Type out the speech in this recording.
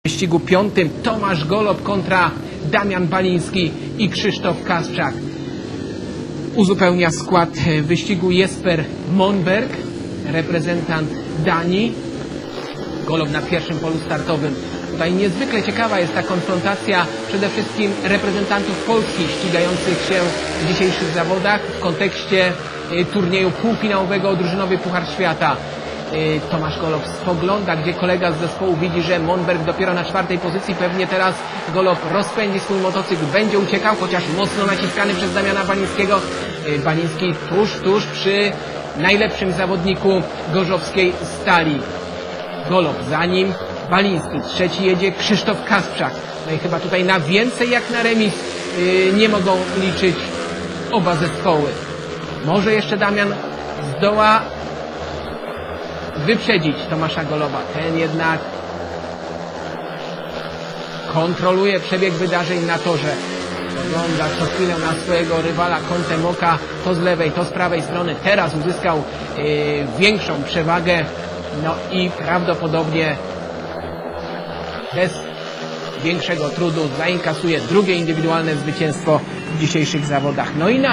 W wyścigu piątym Tomasz Golob kontra Damian Baliński i Krzysztof Kasprzak. Uzupełnia skład wyścigu Jesper Monberg, reprezentant Danii. Golob na pierwszym polu startowym. Tutaj niezwykle ciekawa jest ta konfrontacja przede wszystkim reprezentantów Polski ścigających się w dzisiejszych zawodach w kontekście e, turnieju półfinałowego drużynowy Puchar Świata. E, Tomasz Golob spogląda, gdzie kolega z zespołu widzi, że Monberg dopiero na czwartej pozycji. Pewnie teraz Golob rozpędzi swój motocykl, będzie uciekał, chociaż mocno naciskany przez Damiana Balińskiego. E, Baliński tuż, tuż przy najlepszym zawodniku gorzowskiej stali. Golob za nim, Baliński, trzeci jedzie Krzysztof Kasprzak. No i chyba tutaj na więcej jak na remis yy, nie mogą liczyć oba zespoły. Może jeszcze Damian zdoła wyprzedzić Tomasza Goloba. Ten jednak kontroluje przebieg wydarzeń na torze. Ogląda co chwilę na swojego rywala kątem oka, to z lewej, to z prawej strony. Teraz uzyskał yy, większą przewagę. No i prawdopodobnie bez większego trudu zainkasuje drugie indywidualne zwycięstwo w dzisiejszych zawodach. No i na